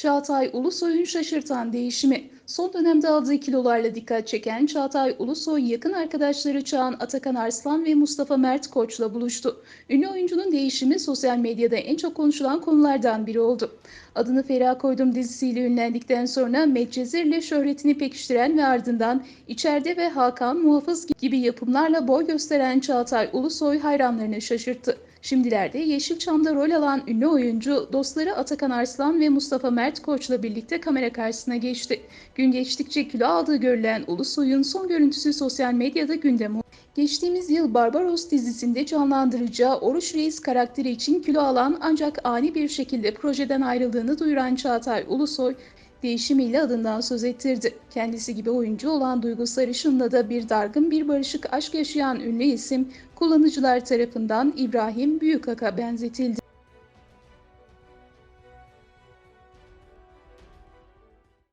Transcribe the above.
Çağatay Ulusoy'un şaşırtan değişimi. Son dönemde aldığı kilolarla dikkat çeken Çağatay Ulusoy yakın arkadaşları Çağan Atakan Arslan ve Mustafa Mert Koç'la buluştu. Ünlü oyuncunun değişimi sosyal medyada en çok konuşulan konulardan biri oldu. Adını Feriha Koydum dizisiyle ünlendikten sonra Medcezir'le şöhretini pekiştiren ve ardından İçeride ve Hakan Muhafız gibi yapımlarla boy gösteren Çağatay Ulusoy hayranlarını şaşırttı. Şimdilerde Yeşilçam'da rol alan ünlü oyuncu dostları Atakan Arslan ve Mustafa Mert Koç'la birlikte kamera karşısına geçti. Gün geçtikçe kilo aldığı görülen Ulusoy'un son görüntüsü sosyal medyada gündem oldu. Geçtiğimiz yıl Barbaros dizisinde canlandıracağı Oruç Reis karakteri için kilo alan ancak ani bir şekilde projeden ayrıldığını duyuran Çağatay Ulusoy, değişimiyle adından söz ettirdi. Kendisi gibi oyuncu olan Duygu Sarışın'la da bir dargın bir barışık aşk yaşayan ünlü isim kullanıcılar tarafından İbrahim Büyükak'a benzetildi.